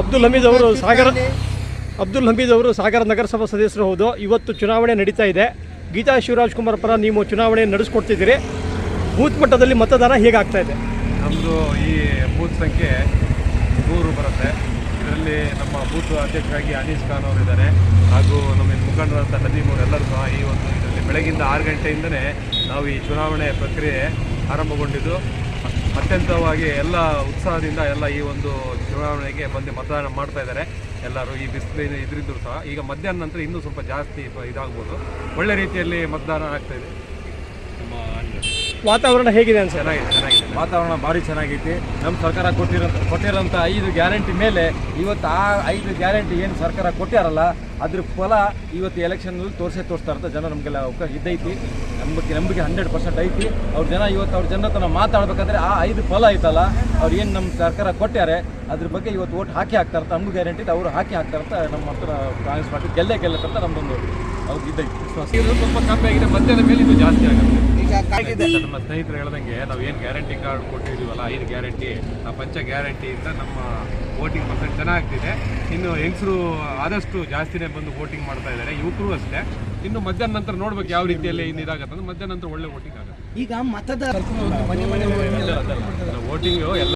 ಅಬ್ದುಲ್ ಹಮೀದ್ ಅವರು ಸಾಗರ ಅಬ್ದುಲ್ ಹಮೀದ್ ಅವರು ಸಾಗರ ನಗರಸಭಾ ಸದಸ್ಯರು ಹೌದು. ಇವತ್ತು ಚುನಾವಣೆ ನಡೀತಾ ಇದೆ. ಗೀತಾ ಶಿವರಾಜ್ ಕುಮಾರ್ ಪರ ನೀವು ಚುನಾವಣೆ ನಡೆಸ್ಕೊಡ್ತಿದ್ದೀರಿ. ಬೂತ್ ಮಟ್ಟದಲ್ಲಿ ಮತದಾನ ಹೇಗಾಗ್ತಾ ಇದೆ? ನಮ್ಮದು ಈ ಬೂತ್ ಸಂಖ್ಯೆ ನೂರು ಬರುತ್ತೆ. ಇದರಲ್ಲಿ ನಮ್ಮ ಬೂತ್ ಅಧ್ಯಕ್ಷರಾಗಿ ಅನೀಸ್ ಖಾನ್ ಅವರು ಇದ್ದಾರೆ. ಹಾಗೂ ನಮ್ಮ ಮುಖಂಡರಂತ ನದೀಮ್ ಎಲ್ಲರೂ ಸಹ ಈ ಒಂದು ಇದರಲ್ಲಿ ಬೆಳಗಿಂದ ಆರು ಗಂಟೆಯಿಂದನೇ ನಾವು ಈ ಚುನಾವಣೆ ಪ್ರಕ್ರಿಯೆ ಆರಂಭಗೊಂಡಿದ್ದು. ಅತ್ಯಂತವಾಗಿ ಎಲ್ಲ ಉತ್ಸಾಹದಿಂದ ಎಲ್ಲ ಈ ಒಂದು ಚುನಾವಣೆಗೆ ಬಂದು ಮತದಾನ ಮಾಡ್ತಾ ಇದ್ದಾರೆ. ಎಲ್ಲರೂ ಈ ಬಿಸಿಲಿನ ಇದ್ರಿದ್ರು ಸಹ. ಈಗ ಮಧ್ಯಾಹ್ನ ನಂತರ ಇನ್ನೂ ಸ್ವಲ್ಪ ಜಾಸ್ತಿ ಇದಾಗ್ಬೋದು. ಒಳ್ಳೆ ರೀತಿಯಲ್ಲಿ ಮತದಾನ ಆಗ್ತಾ ಇದೆ. ನಮ್ಮ ವಾತಾವರಣ ಹೇಗಿದೆ ಅಂತ ಚೆನ್ನಾಗಿದೆ ಚೆನ್ನಾಗಿದೆ. ವಾತಾವರಣ ಭಾರಿ ಚೆನ್ನಾಗೈತಿ. ನಮ್ಮ ಸರ್ಕಾರ ಕೊಟ್ಟಿರೋ ಕೊಟ್ಟಿರೋಂಥ ಐದು ಗ್ಯಾರಂಟಿ ಮೇಲೆ ಇವತ್ತು ಆ ಐದು ಗ್ಯಾರಂಟಿ ಏನು ಸರ್ಕಾರ ಕೊಟ್ಟಾರಲ್ಲ ಅದ್ರ ಫಲ ಇವತ್ತು ಎಲೆಕ್ಷನ್ನಲ್ಲಿ ತೋರಿಸೇ ತೋರಿಸ್ತಾ ಇರ್ತಾರೆ ಜನ ನಮಗೆಲ್ಲ ಅವಕಾಶ ಇದ್ದೈತಿ. ನಂಬಿಕೆ ನಂಬಿಕೆ ಹಂಡ್ರೆಡ್ ಪರ್ಸೆಂಟ್ ಐತಿ. ಅವ್ರ ಜನ ಇವತ್ತು ಅವ್ರ ಜನ ಹತ್ರ ಮಾತಾಡ್ಬೇಕಂದ್ರೆ ಆ ಐದು ಫಲ ಐತಲ್ಲ ಅವ್ರು ಏನು ನಮ್ಮ ಸರ್ಕಾರ ಕೊಟ್ಟಾರೆ ಅದ್ರ ಬಗ್ಗೆ ಇವತ್ತು ಓಟ್ ಹಾಕಿ ಹಾಕ್ತಾ ಇರ್ತಾರೆ ನಮಗೂ ಗ್ಯಾರಂಟಿ ಅವರು ಹಾಕಿ ಹಾಕ್ತಾ ಅಂತ ನಮ್ಮ ಹತ್ರ ಕಾಂಗ್ರೆಸ್ ಪಾರ್ಟಿ ಗೆಲ್ಲೇ ಗೆಲ್ಲತ್ತಂತ ನಮ್ಮದೊಂದು ಅವ್ರಿಗೆ ಇದ್ದೈತಿ ವಿಶ್ವಾಸ. ಇದು ಸ್ವಲ್ಪ ಕಮ್ಮಿ ಆಗಿದೆ ಮಧ್ಯಾಹ್ನ ಮೇಲೆ ಇದು ಜಾಸ್ತಿ ಆಗುತ್ತೆ. ನಮ್ಮ ಸ್ನೇಹಿತರು ಹೇಳ್ದಂಗೆ ನಾವು ಏನು ಗ್ಯಾರಂಟಿ ಕಾರ್ಡ್ ಕೊಟ್ಟಿದ್ದೀವಲ್ಲ ಐದು ಗ್ಯಾರಂಟಿ ಆ ಪಂಚ ಗ್ಯಾರಂಟಿಯಿಂದ ನಮ್ಮ ವೋಟಿಂಗ್ ಪರ್ಸೆಂಟ್ ಚೆನ್ನಾಗ್ತಿದೆ. ಇನ್ನು ಹೆಂಗಸರು ಆದಷ್ಟು ಜಾಸ್ತಿನೇ ಬಂದು ವೋಟಿಂಗ್ ಮಾಡ್ತಾ ಇದ್ದಾರೆ. ಯುವಕರು ಅಷ್ಟೇ. ಇನ್ನು ಮಧ್ಯಾಹ್ನ ನಂತರ ನೋಡ್ಬೇಕು ಯಾವ ರೀತಿಯಲ್ಲಿ ಇನ್ನು ಇದಾಗುತ್ತೆ ಅಂದ್ರೆ ಮಧ್ಯಾಹ್ನ ನಂತರ ಒಳ್ಳೆ ವೋಟಿಂಗ್ ಆಗುತ್ತೆ. ಈಗ ಮತದಾರ ವೋಟಿಂಗ್ ಎಲ್ಲ